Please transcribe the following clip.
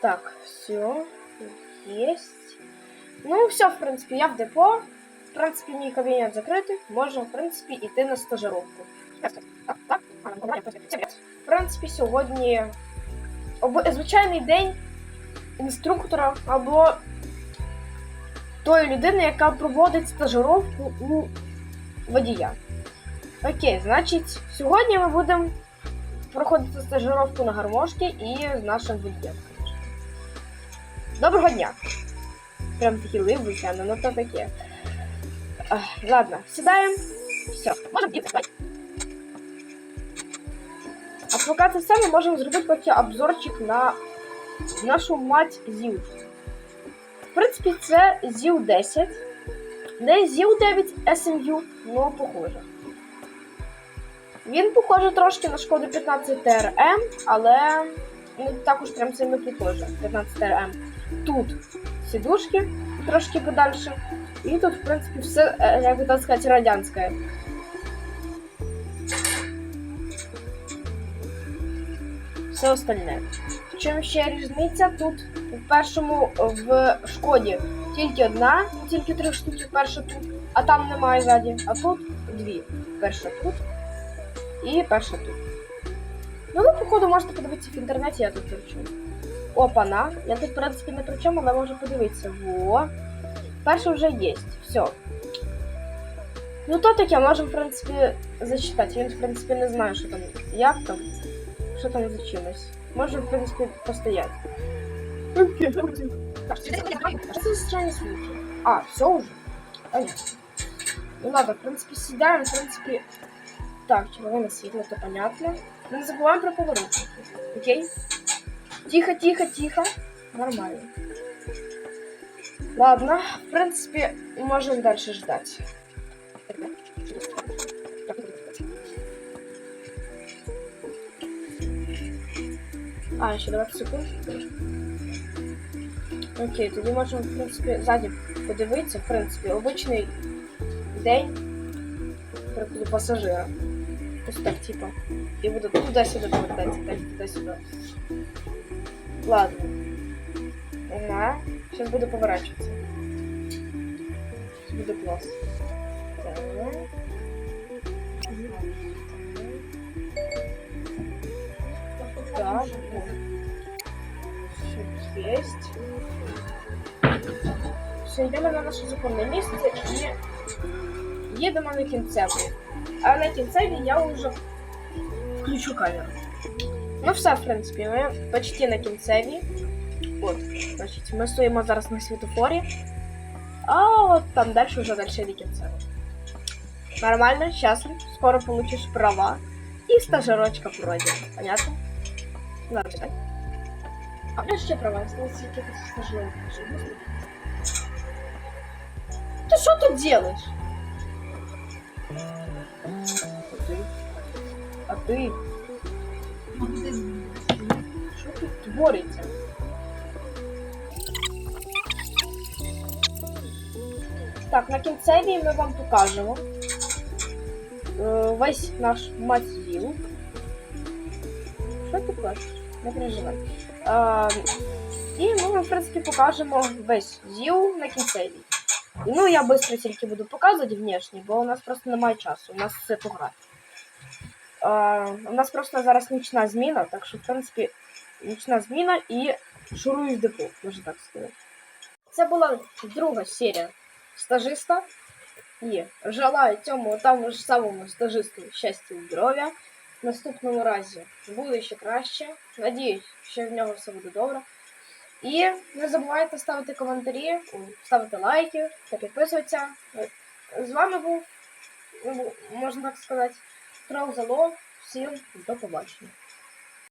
Так, все. Есть. Ну, все, в принципі, я в депо. В принципі, мій кабінет закритий. Можемо, в принципі, йти на стажировку. В принципі, сьогодні звичайний день інструктора або тої людини, яка проводить стажировку у водія. Окей, значить, сьогодні ми будемо проходити стажировку на гармошці і з нашим водієм. Доброго дня! Прям такі ливуся, ну то таке. Ладно, сідаємо. Все, можемо йти. А поки це все, ми можемо зробити поки обзорчик на нашу мать ЗІУ. В принципі, це ЗІУ 10. Не ЗІУ 9 SMU, ну похоже. Він похоже трошки на шкоду 15 ТРМ, але не також прям сильно похоже. 15 ТРМ. Тут сідушки трошки подальше. І тут, в принципі, все, е, як би так сказати, радянське. Все остальне. Чому ще різниця? Тут в першому в шкоді тільки одна, тільки три штуки, перша тут, а там немає ззаді, а тут дві. Перша тут і перша тут. Ну, ви, походу, можете подивитися в інтернеті, я тут при чому. Опана. Я тут, в принципі, не при чому, але можу подивитися. Во. Перша вже є. Все. Ну, то таке, можемо, в принципі, зачитати. Він, в принципі, не знає, що там, як там, що там за чимось. Може, в принципі, постояти. Що це звуки? А, все уже? Понятно. Ну ладно, в принципі, сідаємо, в принципі. Так, червоне світло, то понятно. Не забуваємо про поворотники. Окей? Тихо, тихо, тихо. Нормально. Ладно, в принципе, можем дальше ждать. А, ще 20 секунд. Окей, тоді можемо, в принципі, ззаді подивитися, в принципі, обичний день пасажира. Ось так, типа. І буду туди-сюди повертатися, так, туди-сюди. Ладно. Ага. Сейчас буду поворачиваться. Сейчас буде класс. Так. Так. вот. Все есть. Все, йдемо на наше законне місце і їдемо на кінцеву. А на кінцеві я вже включу камеру. Ну все, в принципі, ми почти на кінцеві. От, значить, ми стоїмо зараз на світофорі. А от там далі вже далі до кінцево. Нормально, щаслив, скоро получиш права. І стажировочка пройде. Понятно? Ладно, так. А в ще права, осталось тільки стажировка. Ты что тут делаешь? А ты? Що тут твориться? Так, на кінцевій ми вам покажемо е, весь наш мотив. Що ти кажеш? Не переживай. І ми вам, в принципі, покажемо весь ЗІУ на кінцевій. Ну, я швидко тільки буду показувати внешні, бо у нас просто немає часу. У нас все пограти. У нас просто зараз нічна зміна, так що, в принципі, нічна зміна і шурую в депо, можна так сказати. Це була друга серія стажиста. І желаю цьому тому ж самому стажисту щастя і здоров'я. В наступному разі буде ще краще. Надіюсь, що в нього все буде добре. І не забувайте ставити коментарі, ставити лайки та підписуватися. З вами був, ну, можна так сказати, Трол Зало. Всім до побачення.